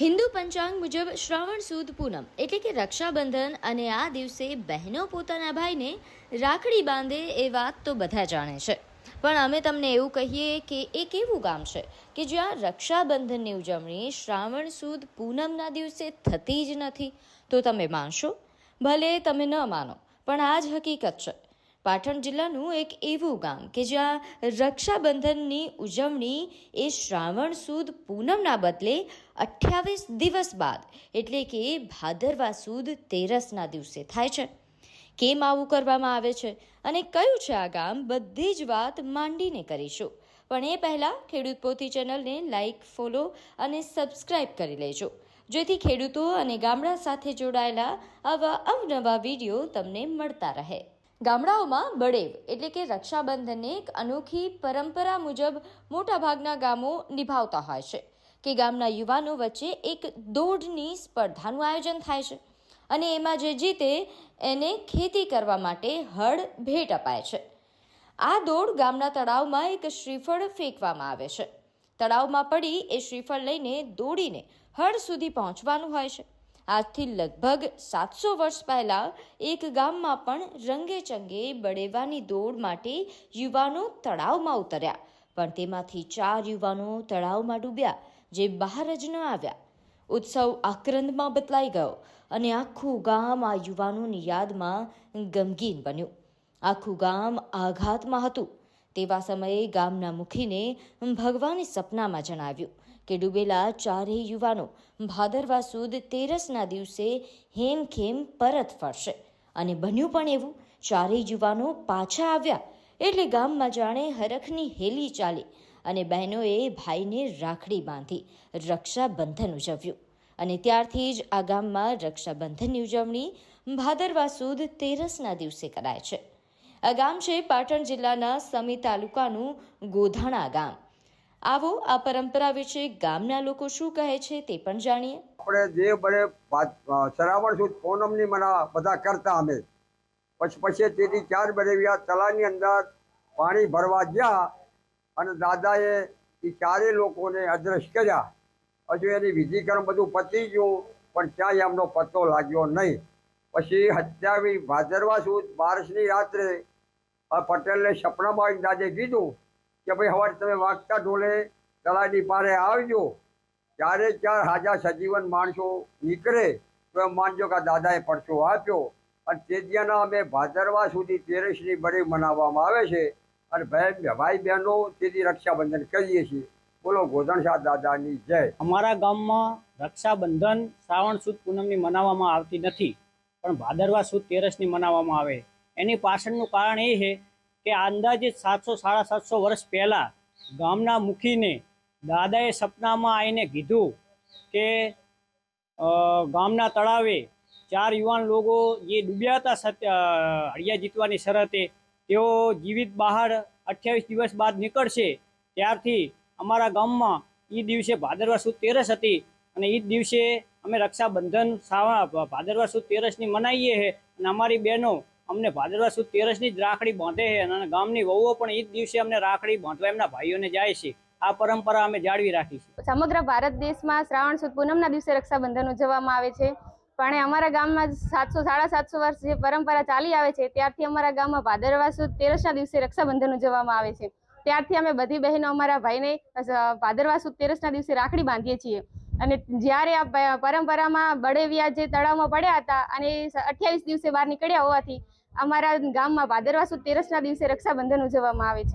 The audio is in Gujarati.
હિન્દુ પંચાંગ મુજબ શ્રાવણ સુદ પૂનમ એટલે કે રક્ષાબંધન અને આ દિવસે બહેનો પોતાના ભાઈને રાખડી બાંધે એ વાત તો બધા જાણે છે. પણ અમે તમને એવું કહીએ કે એક એવું ગામ છે કે જ્યાં રક્ષાબંધનની ઉજવણી શ્રાવણ સુદ પૂનમના દિવસે થતી જ નથી. તો તમે માનશો? ભલે તમે ન માનો, પણ આ જ હકીકત છે. પાટણ જિલ્લાનું એક એવું ગામ કે જ્યાં રક્ષાબંધનની ઉજવણી એ શ્રાવણ સુદ પૂનમના બદલે અઠ્યાવીસ દિવસ બાદ, એટલે કે ભાદરવા સુદ તેરસના દિવસે થાય છે. કેમ આવું કરવામાં આવે છે? અને કયું છે આ ગામ? બધી જ વાત માંડીને કરીશું. પણ એ પહેલાં ખેડૂત પોથી ચેનલને લાઇક ફોલો અને સબસ્ક્રાઇબ કરી લેજો. જેથી ખેડૂતો અને ગામડા સાથે જોડાયેલા આવા અવનવા વીડિયો તમને મળતા રહે. ગામડાઓમાં બળેવ એટલે કે રક્ષાબંધનને એક અનોખી પરંપરા મુજબ મોટાભાગના ગામો નિભાવતા હોય છે. કે ગામના યુવાનો વચ્ચે એક દોડની સ્પર્ધાનું આયોજન થાય છે. અને એમાં જે જીતે એને ખેતી કરવા માટે હળ ભેટ અપાય છે. આ દોડ ગામના તળાવમાં એક શ્રીફળ ફેંકવામાં આવે છે. તળાવમાં પડી એ શ્રીફળ લઈને દોડીને હળ સુધી પહોંચવાનું હોય છે. આજથી લગભગ સાતસો વર્ષ પહેલાં એક ગામમાં પણ રંગે ચંગે બળેવાની દોડ માટે યુવાનો તળાવમાં ઉતર્યા. પણ તેમાંથી ચાર યુવાનો તળાવમાં ડૂબ્યા. જે બહાર જ ન આવ્યા. ઉત્સવ આક્રંદમાં બદલાઈ ગયો અને આખું ગામ આ યુવાનોની યાદમાં ગમગીન બન્યું. આખું ગામ આઘાતમાં હતું. તેવા સમયે ગામના મુખીને ભગવાને સપનામાં જણાવ્યું કે ડૂબેલા ચારેય યુવાનો ભાદરવા સુદ તેરસના દિવસે હેમખેમ પરત ફરશે. અને બન્યું પણ એવું. ચારેય યુવાનો પાછા આવ્યા. એટલે ગામમાં જાણે હરખની હેલી ચાલી. અને બહેનોએ ભાઈને રાખડી બાંધી રક્ષાબંધન ઉજવ્યું. અને ત્યારથી જ આ ગામમાં રક્ષાબંધનની ઉજવણી ભાદરવા સુદ તેરસના દિવસે કરાય છે. આ ગામ છે પાટણ જિલ્લાના સમી તાલુકાનું ગોધાણા ગામ. આવો આ પરંપરા વિશે ગામના લોકો શું કહે છે તે પણ જાણીએ. આપણે જે બને શ્રાવણ સુદ પૂનમની મના બધા કરતા અમે. પછી પછી તેથી ચાર બનેવ્યા તળાવની અંદર પાણી ભરવા ગયા અને દાદાએ એ ચારેય લોકોને અદ્રશ્ય કર્યા. હજુ એની વિધિકરણ બધું પતી ગયું, પણ ક્યાંય એમનો પત્તો લાગ્યો નહીં. પછી હત્યાવી ભાદરવા સુદ બારસની રાત્રે પટેલને સપનામાં આવીને દાદે કીધું કે ભાઈ હવે તમે વાગતા ઢોલે તળાવની પારે આવજો. ચારે ચાર હાજા સજીવન માણસો નીકળે તો એમ માનજો કે દાદાએ પરચો આપ્યો. અને તેદિયાના અમે ભાદરવા સુધી તેરસની બળી મનાવવામાં આવે છે. અને ભાઈ ભાઈ બહેનો તેથી રક્ષાબંધન કરીએ છીએ. બોલો ગોધણશાહ દાદાની જય. અમારા ગામમાં રક્ષાબંધન શ્રાવણ સુદ પૂનમની મનાવવામાં આવતી નથી, પણ ભાદરવા સુદ તેરસની મનાવવામાં આવે. એની પાછળનું કારણ એ છે કે અંદાજિત સાતસો, સાડા સાતસો વર્ષ પહેલાં ગામના મુખીને દાદાએ સપનામાં આવીને કીધું કે ગામના તળાવે ચાર યુવાન લોકો જે ડૂબ્યા હતા હળિયા જીતવાની શરતે તેઓ જીવિત બહાર અઠ્યાવીસ દિવસ બાદ નીકળશે. ત્યારથી અમારા ગામમાં એ દિવસે ભાદરવા સુદ તેરસ હતી અને એ દિવસે અમે રક્ષાબંધન સાવા ભાદરવા સુદ તેરસની મનાવીએ છીએ અને અમારી બહેનો અમને ભાદરવા સુદ તેરસની જ રાખડી બાંધે છે અને ગામની વહુઓ પણ જ દિવસે અમને રાખડી બાંધવા એમના ભાઈઓને જાય છે. આ પરંપરા અમે જાળવી રાખી છે. સમગ્ર ભારત દેશમાં શ્રાવણ સુદ પૂનમના દિવસે રક્ષાબંધન ઉજવવામાં આવે છે. પણ અમારા ગામમાં સાતસો, સાડા સાતસો વર્ષ જે પરંપરા ચાલી આવે છે, ત્યારથી અમારા ગામમાં ભાદરવા સુદ તેરસના દિવસે રક્ષાબંધન ઉજવવામાં આવે છે. ત્યારથી અમે બધી બહેનો અમારા ભાઈને ભાદરવા સુદ તેરસના દિવસે રાખડી બાંધીએ છીએ. અને જ્યારે આ પરંપરામાં બળેવિયા જે તળાવમાં પડ્યા હતા અને અઠ્યાવીસ દિવસે બહાર નીકળ્યા હોવાથી અમારા ગામમાં ભાદરવા સુદ તેરસના દિવસે રક્ષાબંધન ઉજવવામાં આવે છે.